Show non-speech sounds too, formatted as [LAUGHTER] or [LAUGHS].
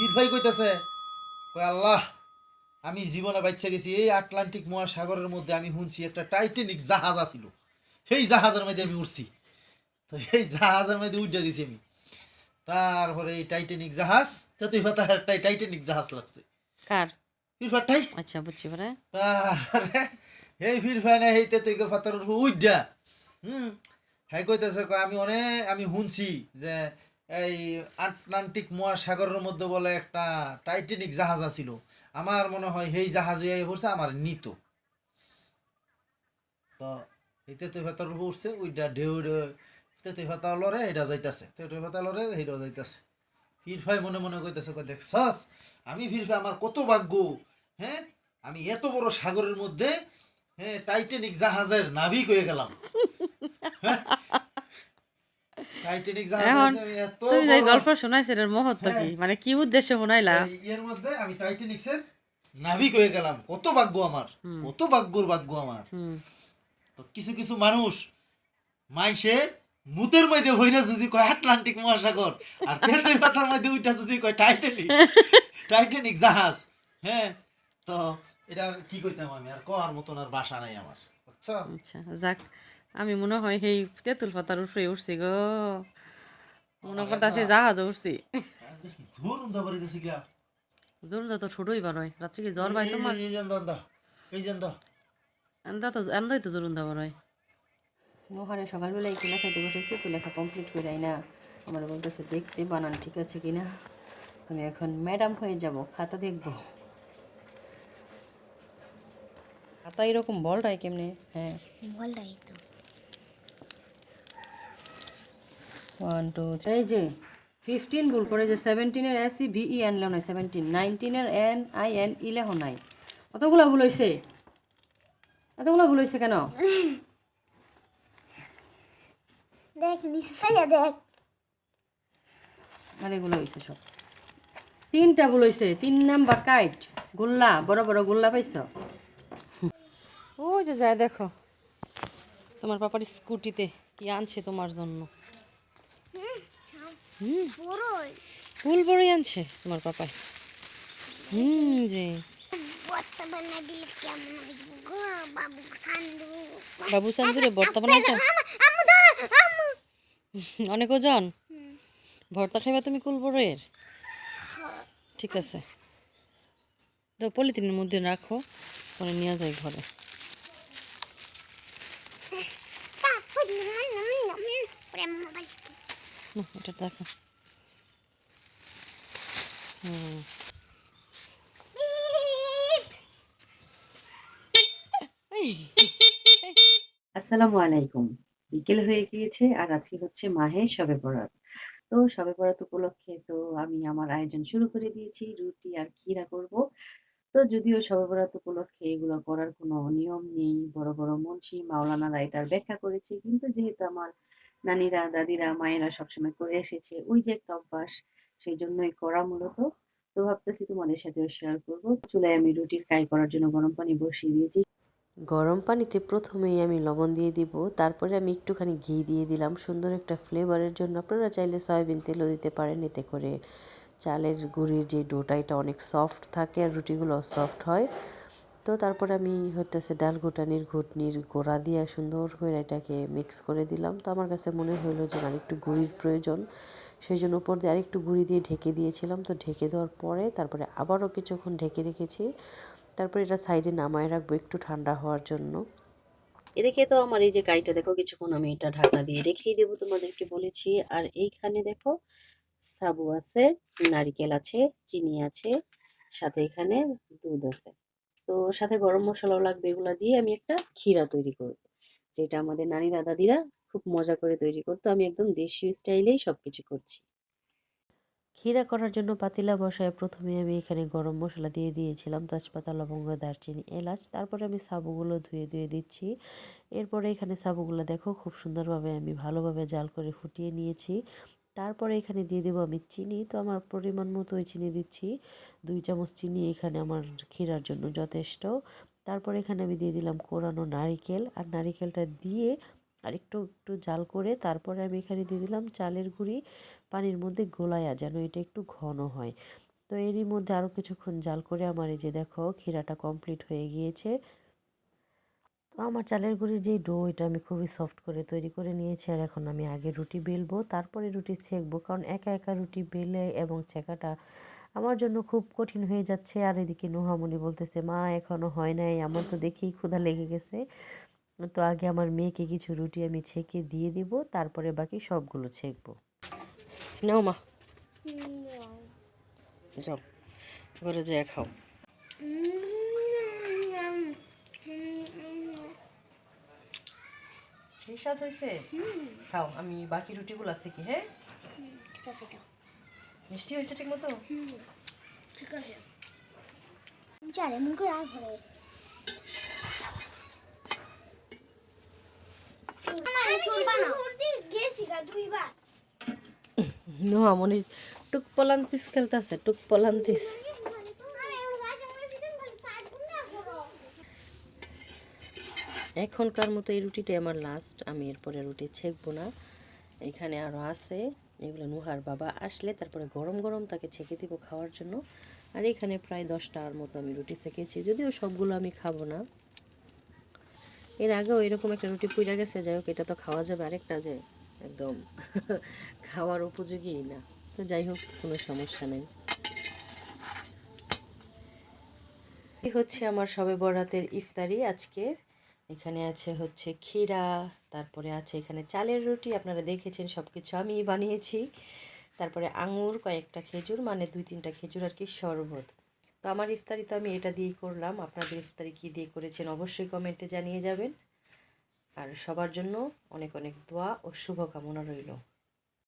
ফির ভাই কইতেছে কয় আল্লাহ আমি জীবনে বাচ্চা গেছি এই আটলান্টিক মহাসাগরের মধ্যে আমি শুনছি একটা টাইটানিক জাহাজ আছিল। সেই জাহাজের মধ্যে আমি উঠছি তো এই জাহাজের মধ্যে উঠে গেছি আমি। তারপরে এই টাইটানিক জাহাজ ভাতা একটা টাইটানিক জাহাজ লাগছে। কার? আচ্ছা বুঝছি পরে। তারপরে এই উঠা হুম হ্যাঁ কইতেছে আমি অনেক আমি শুনছি যে এই আটলান্টিক মহাসাগরের মধ্যে বলে একটা টাইটানিক জাহাজ আছিল। আমার মনে হয় সেই জাহাজ পড়ছে, আমার নিত। তো এই তেতুই ভাতার উঠছে ওইটা ঢেউ ঢেউ, তেতুই ভাতা লরে এটা যাইতাছে। তেতুই ভাতা লরে সেইটাও যাইতাছে। ফির ফাই মনে মনে কইতেছে কই দেখছস আমি ফির ফাই আমার কত ভাগ্য হ্যাঁ? আমি এত বড় সাগরের মধ্যে হ্যাঁ টাইটানিক জাহাজের নাবিক হয়ে গেলাম। হ্যাঁ? টাইটানিক জাহাজ এখন তুমি যে গল্প শোনাইছো এটার মহত্ব কি? হ্যাঁ। মানে কি উদ্দেশ্যে শোনাইলা? এই মধ্যে আমি টাইটানিক্সের নাবিক হয়ে গেলাম। কত ভাগ্য আমার। কত ভাগ্যর ভাগ্য আমার। তো কিছু কিছু মানুষ মাইসে মুতের মধ্যে হইরা যদি কয় আটলান্টিক মহাসাগর আর তেলের পাতার মধ্যে উইটা যদি কয় টাইটানিক টাইটানিক জাহাজ। হ্যাঁ? তো এটা কি কইতাম আমি? আর কওয়ার মতন আর বাসা নাই আমার। বুঝছ আচ্ছা যাক। আমি মনে হয় সেই তেঁতুল পাতার উপরে উঠছি গো মনে করতেছি জাহাজ উঠছি জোর তো ছোটই বার হয় রাত্রে কি জ্বর ভাই তোমার এমদা তো এমদাই তো জরুন দাবার হয় ওখানে সকালবেলায় কিনা খাইতে বসেছি তো লেখা কমপ্লিট করে না আমার বলতেছে দেখতে বানান ঠিক আছে কিনা আমি এখন ম্যাডাম হয়ে যাব খাতা দেখব খাতা এরকম বলটাই কেমনে হ্যাঁ বলাই তো ওয়ান টু এই যে ফিফটিন ভুল করে যে সেভেন্টিনের এস সি ভিই এন লেও নাই সেভেন্টিন নাইনটিনের এন আই এন ই লেখো নাই। কতগুলো ভুল হয়েছে এতগুলো ভুল হয়েছে কেন? দেখ নিচে সাইয়া দেখ। আর এগুলো হয়েছে সব। তিনটা ভুল হয়েছে তিন নাম্বার কাইট। গোল্লা বড় বড় গোল্লা পাইছ? যে যায় দেখো। তোমার পাপার স্কুটিতে কি আনছে তোমার জন্য? হুম। ফুল বড়ই আনছে তোমার পাপায় হুম রে। গো? বাবু সান্দু সান্দুরে ভর্তা বানাইতো? অনেক ওজন? ভর্তা খাইবা তুমি কুল বড়ের ঠিক আছে। তো পলিথিনের মধ্যে রাখো পরে নিয়ে যাই ঘরে। প্রেম মোবাইল এটা দেখো। হুম। আসসালামু আলাইকুম। বিকেল হয়ে গিয়েছে আর আজকে হচ্ছে মাহে শবে বরাত তো সবে বরাত উপলক্ষে তো আমি আমার আয়োজন শুরু করে দিয়েছি, রুটি আর ক্ষীরা করব। তো যদিও শবে বরাত উপলক্ষে এগুলো করার কোনো নিয়ম নেই, বড় বড় মুন্সি মাওলানারা এটার ব্যাখ্যা করেছে, কিন্তু যেহেতু আমার নানিরা দাদিরা মায়েরা সবসময় করে এসেছে। ওই যে একটা অভ্যাস, সেই জন্যই করা মূলত। তো ভাবতেছি তোমাদের সাথেও শেয়ার করব। চুলায় আমি রুটির কাই করার জন্য গরম পানি বসিয়ে দিয়েছি। গরম পানিতে প্রথমেই আমি লবণ দিয়ে দিব, তারপরে আমি একটুখানি ঘি দিয়ে দিলাম। সুন্দর একটা ফ্লেভারের জন্য আপনারা চাইলে সয়াবিন তেলও দিতে পারেন, এতে করে চালের গুঁড়ির যে ডোটা এটা অনেক সফট থাকে আর রুটিগুলো সফট হয়। তো তারপরে আমি হইতেছে ডাল ঘুটানির ঘুটনির গোড়া দিয়ে সুন্দর করে এটাকে মিক্স করে দিলাম। তো আমার কাছে মনে হলো যে আর একটু গুঁড়ির প্রয়োজন। সেই জন্য উপর দিয়ে আরেকটু গুঁড়ি দিয়ে ঢেকে দিয়েছিলাম। তো ঢেকে দেওয়ার পরে তারপরে আবারও কিছুক্ষণ ঢেকে রেখেছি। তারপরে এটা সাইডে নামায় রাখব একটু ঠান্ডা হওয়ার জন্য। এদিকে তো আমার এই যে কাইটা দেখো কিছুক্ষণ আমি এটা ঢাকনা দিয়ে রেখেই দেবো তোমাদেরকে বলেছি। আর এইখানে দেখো সাবু আছে, নারিকেল আছে, চিনি আছে, সাথে এখানে দুধ আছে। তো সাথে গরম মশলাও লাগবে এগুলা দিয়ে আমি একটা ক্ষীরা তৈরি করব। যেটা আমাদের নানিরা, দাদিরা খুব মজা করে তৈরি করতো। আমি একদম দেশীয় স্টাইলেই সবকিছু করছি। ক্ষীরা করার জন্য পাতিলা বসায় প্রথমে আমি এখানে গরম মশলা দিয়ে দিয়েছিলাম। তেজপাতা, লবঙ্গ, দারচিনি, এলাচ, তারপরে আমি সাবুগুলো ধুয়ে ধুয়ে দিচ্ছি। এরপরে এখানে সাবুগুলো দেখো, খুব সুন্দরভাবে আমি ভালোভাবে জাল করে ফুটিয়ে নিয়েছি। তারপরে এখানে দিয়ে দেবো আমি চিনি। তো আমার পরিমাণ মতো ওই চিনি দিচ্ছি। দুই চামচ চিনি এখানে আমার ক্ষীরার জন্য যথেষ্ট। তারপরে এখানে আমি দিয়ে দিলাম কোরানো নারিকেল। আর নারিকেলটা দিয়ে আর একটু একটু জাল করে তারপরে আমি এখানে দিয়ে দিলাম চালের গুঁড়ি। পানির মধ্যে গোলায়া যেন এটা একটু ঘন হয়। তো এরই মধ্যে আরও কিছুক্ষণ জাল করে আমার এই যে দেখো ক্ষীরাটা কমপ্লিট হয়ে গিয়েছে। তো আমার চালের গুঁড়ির যেই ডো এটা আমি খুবই সফট করে তৈরি করে নিয়েছি আর এখন আমি আগে রুটি বেলবো তারপরে রুটি ছেঁকবো। কারণ একা একা রুটি বেলে এবং ছেঁকাটা আমার জন্য খুব কঠিন হয়ে যাচ্ছে। আর এদিকে নোহামণি বলতেছে মা এখনও হয় নাই আমার তো দেখেই ক্ষুধা লেগে গেছে। তো আগে আমার মেয়েকে কিছু রুটি আমি ছেঁকে দিয়ে দিব তারপরে বাকি সবগুলো ছেঁকবো। নাও মা। যাও ঘরে যেয়ে খাও। সেই স্বাদ হয়েছে খাও আমি বাকি রুটিগুলো আছে কি হ্যাঁ মিষ্টি হয়েছে ঠিক মতো ঠিক আছে চার টুক পলান্তিস খেলতেছে টুক পলান্তিস এখনকার মতো এই রুটিটাই আমার লাস্ট আমি এরপরে রুটি ছেঁকবো না। এখানে আরও আছে। এগুলো নুহার বাবা আসলে তারপরে গরম গরম তাকে ছেঁকে দিব খাওয়ার জন্য। আর এখানে প্রায় দশটার মতো আমি রুটি ছেঁকেছি। যদিও সবগুলো আমি খাব না। এর আগেও এরকম একটা রুটি পুড়ে গেছে, যাই হোক, এটা তো খাওয়া যাবে আরেকটা যে একদম [LAUGHS] খাওয়ার উপযোগী না। তো যাই হোক, কোনো সমস্যা নেই। হচ্ছে আমার সবে বরাতের ইফতারি আজকে। এখানে আছে হচ্ছে ক্ষীরা, তারপরে আছে এখানে চালের রুটি, আপনারা দেখেছেন সব কিছু আমি বানিয়েছি। তারপরে আঙুর, কয়েকটা খেজুর মানে দুই তিনটা খেজুর আর কি শরবত। তো আমার ইফতারি তো আমি এটা দিয়েই করলাম। আপনাদের ইফতারি কী দিয়ে করেছেন অবশ্যই কমেন্টে জানিয়ে যাবেন। আর সবার জন্য অনেক অনেক দোয়া ও শুভকামনা রইল।